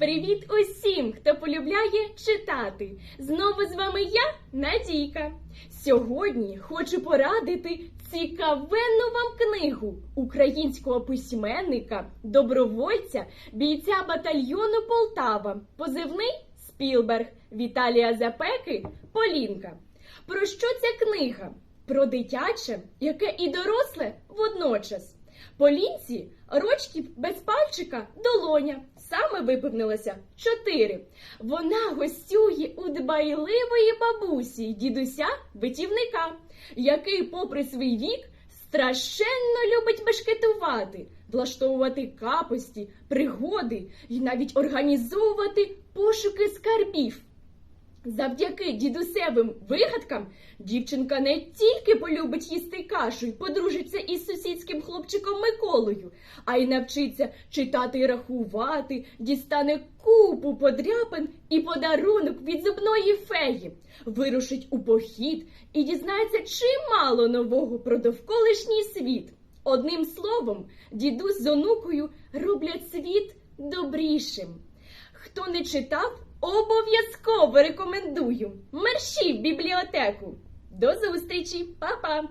Привіт усім, хто полюбляє читати. Знову з вами я, Надійка. Сьогодні хочу порадити цікавенну вам книгу українського письменника, добровольця, бійця батальйону Полтава, позивний Спілберг Віталія Запеки Полінка. Про що ця книга? Про дитяче, яке і доросле водночас. Полінці рочків без пальчика долоня. Саме виповнилося чотири. Вона гостює у дбайливої бабусі дідуся витівника, який, попри свій вік, страшенно любить бешкетувати, влаштовувати капості, пригоди і навіть організовувати пошуки скарбів. Завдяки дідусевим вигадкам дівчинка не тільки полюбить їсти кашу й подружиться із сусідським хлопчиком Миколою, а й навчиться читати і рахувати, дістане купу подряпин і подарунок від зубної феї, вирушить у похід і дізнається чимало нового про довколишній світ. Одним словом, дідусь з онукою роблять світ добрішим. Хто не читав, обов'язково рекомендую. Мерщі в бібліотеку. До зустрічі, Па-па!